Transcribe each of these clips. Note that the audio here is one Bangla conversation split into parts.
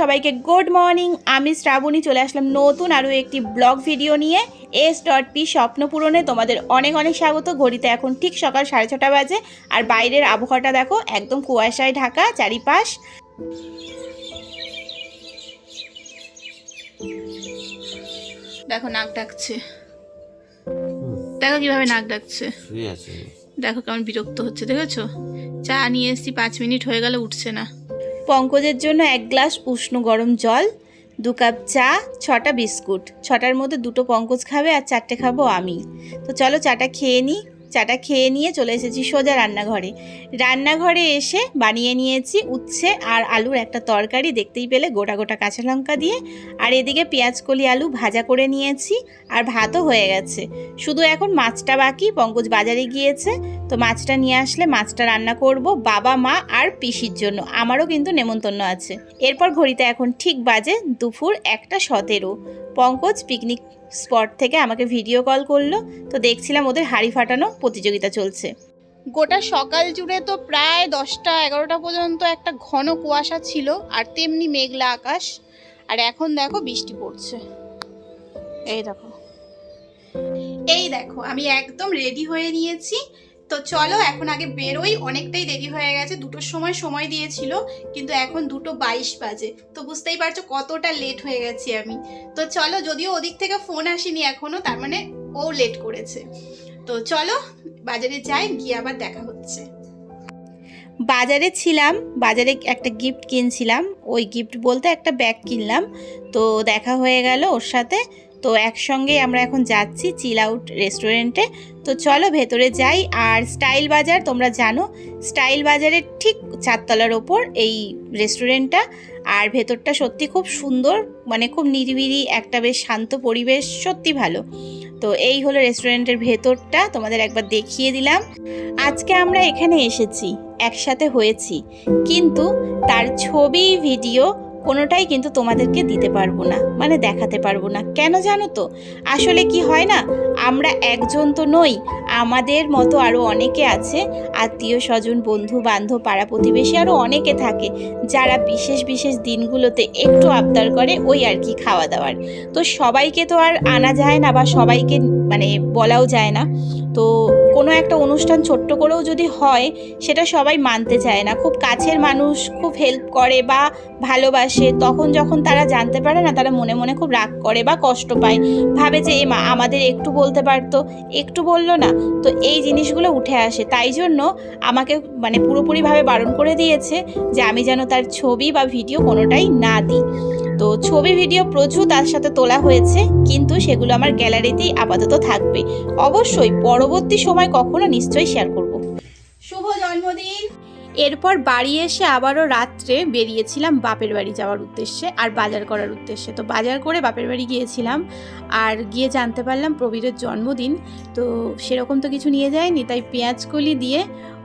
সবাইকে গুড মর্নিং। আমি শ্রাবণী চলে আসলাম নতুন আরও একটি ব্লগ ভিডিও নিয়ে। এস ডট পি স্বপ্ন পূরণে তোমাদের অনেক অনেক স্বাগত। ঘড়িতে এখন ঠিক সকাল সাড়ে ছটা বাজে। আর বাইরের আবহাওয়াটা দেখো একদম কুয়াশায় ঢাকা চারিপাশ। দেখো নাক ডাকছে। দেখো কীভাবে নাক ডাকছে। দেখো কেমন বিরক্ত হচ্ছে দেখেছ? চা নিয়ে এসছি পাঁচ মিনিট হয়ে গেল উঠছে না। পঙ্কজের জন্য এক গ্লাস উষ্ণ গরম জল, দু কাপ চা, ছটা বিস্কুট। ছটার মধ্যে দুটো পঙ্কজ খাবে আর চারটে খাব আমি। তো চলো চাটা খেয়ে নিই চাটা খেয়ে নিয়ে চলে এসেছি সোজা রান্নাঘরে। রান্নাঘরে এসে বানিয়ে নিয়েছি উচ্ছে আর আলুর একটা তরকারি, দেখতেই পেলে গোটা গোটা কাঁচা লঙ্কা দিয়ে। আর এদিকে পেঁয়াজ, কলি, আলু ভাজা করে নিয়েছি আর ভাতও হয়ে গেছে। শুধু এখন মাছটা বাকি, পঙ্কজ বাজারে গিয়েছে। তো মাছটা নিয়ে আসলে মাছটা রান্না করব বাবা, মা আর পিসির জন্য। আমারও কিন্তু নেমন্তন্ন আছে। এরপর ঘড়িতে এখন ঠিক বাজে দুপুর একটা সতেরো। পঙ্কজ পিকনিক স্পট থেকে আমাকে ভিডিও কল করল। তো দেখছিলাম ওদের হাড়ি ফাটানো প্রতিযোগিতা চলছে। গোটা সকাল জুড়ে তো প্রায় দশটা এগারোটা পর্যন্ত একটা ঘন কুয়াশা ছিল, আর তেমনি মেঘলা আকাশ। আর এখন দেখো বৃষ্টি পড়ছে। এই দেখো। এই দেখো, আমি একদম রেডি হয়ে নিয়েছি। তো চলো এখন আগে বেরোই, অনেকটাই দেরি হয়ে গেছে, দুটোর সময় সময় দিয়েছিল, কিন্তু এখন দুটো বাইশ বাজে। তো বুঝতেই পারছ কতটা লেট হয়ে গেছি আমি। তো চলো, যদিও ওদিক থেকে ফোন আসেনি এখনও, তার মানে ও লেট করেছে। তো চলো বাজারে যাই, গিয়ে আবার দেখা হচ্ছে। বাজারে ছিলাম, বাজারে একটা গিফট কিনছিলাম। ওই গিফট বলতে একটা ব্যাগ কিনলাম। তো দেখা হয়ে গেল ওর সাথে। তো একসঙ্গে আমরা এখন যাচ্ছি চিল আউট রেস্টুরেন্টে তো চলো ভেতরে যাই। আর স্টাইল বাজার, তোমরা জানো স্টাইল বাজারের ঠিক চারতলার ওপর এই রেস্টুরেন্টটা আর ভেতরটা সত্যি খুব সুন্দর মানে খুব নিরিবিলি, একটা বেশ শান্ত পরিবেশ, সত্যি ভালো। তো এই হলো রেস্টুরেন্টের ভেতরটা, তোমাদের একবার দেখিয়ে দিলাম। আজকে আমরা এখানে এসেছি, একসাথে হয়েছি। কিন্তু তার ছবি ভিডিও কোনোটাই কিন্তু তোমাদেরকে দিতে পারব না মানে দেখাতে পারব না। কেন জানো তো? আসলে কি হয় না? আমরা একজন তো নই, আমাদের মতো আরও অনেকে আছে, আত্মীয় স্বজন, বন্ধু, বান্ধব, পাড়া প্রতিবেশী আরও অনেকে থাকে, যারা বিশেষ বিশেষ দিনগুলোতে একটু আবদার করে ওই আর কি খাওয়া দাওয়ার। তো সবাইকে তো আর আনা যায় না বা সবাইকে মানে বলাও যায় না। তো একটা অনুষ্ঠান ছোট্ট করেও যদি হয়, সেটা সবাই মানতে চায় না। খুব কাছের মানুষ, খুব হেল্প করে বা ভালোবাসে, তখন যখন তারা জানতে পারে না, তারা মনে মনে খুব রাগ করে বা কষ্ট পায়। ভাবে যে, এ মা, আমাদের একটু বলতে পারতো, একটু বলল না। তো এই জিনিসগুলো উঠে আসে। তাই জন্য আমাকে মানে পুরোপুরিভাবে বারণ করে দিয়েছে যে, আমি যেন তার ছবি বা ভিডিও কোনোটাই না দিই। তো ছবি ভিডিও প্রচুর তার সাথে তোলা হয়েছে, কিন্তু সেগুলো আমার গ্যালারিতেই আপাতত থাকবে। অবশ্যই পরবর্তী সময় কখনো নিশ্চয়ই শেয়ার করব। এরপর বাড়ি এসে আবারও রাত্রে বেরিয়েছিলাম বাপের বাড়ি যাওয়ার উদ্দেশ্যে আর বাজার করার উদ্দেশ্যে। তো বাজার করে বাপের বাড়ি গিয়েছিলাম আর গিয়ে জানতে পারলাম প্রবীরের জন্মদিন। তো সেরকম তো কিছু নিয়ে যায়নি, তাই পেঁয়াজকলি দিয়ে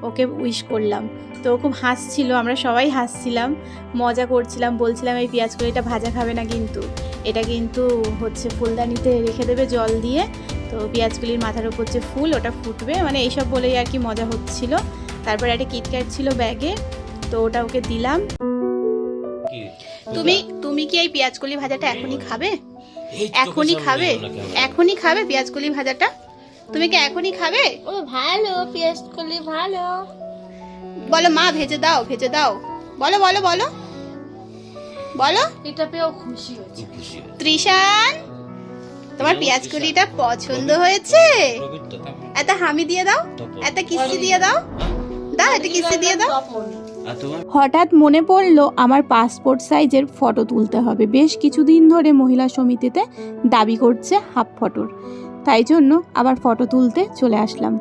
ওকে উইশ করলাম। তো ও খুব হাসছিল, আমরা সবাই হাসছিলাম, মজা করছিলাম, বলছিলাম, এই পেঁয়াজকলিটা ভাজা খাবে না কিন্তু। এটা কিন্তু হচ্ছে ফুলদানিতে রেখে দেবে জল দিয়ে। তো পেঁয়াজকলির মাথার উপর যে ফুল, ওটা ফুটবে। মানে এইসব বলেই আর কি মজা হচ্ছিল। তারপর একটা কিটক্যাট ছিল ব্যাগে তো ওটা ওকে দিলাম। তুমি তুমি কি এই পেঁয়াজকলি ভাজাটা এখনই খাবে? এখনই খাবে? এখনই খাবে পেঁয়াজকলি ভাজাটা? তুমি কি এখনই খাবে? ও ভালো পেঁয়াজ করলে ভালো। বলো মা ভেজে দাও ভেজে দাও। বলো বলো বলো। বলো। এটা পেয়েও খুশি হয়েছে। খুব খুশি হয়েছে। ত্রিশান তোমার পেঁয়াজকলিটা পছন্দ হয়েছে? এত হামি দিয়ে দাও। এত কিস্তি দিয়ে দাও। এটা কিসে দিয়ে দাও? হঠাৎ মনে পড়ল আমার পাসপোর্ট সাইজের ফটো তুলতে হবে। বেশ কিছুদিন ধরে মহিলা সমিতিতে দাবি করছে হাফ ফটোর তাই জন্য আবার ফটো তুলতে চলে আসলাম।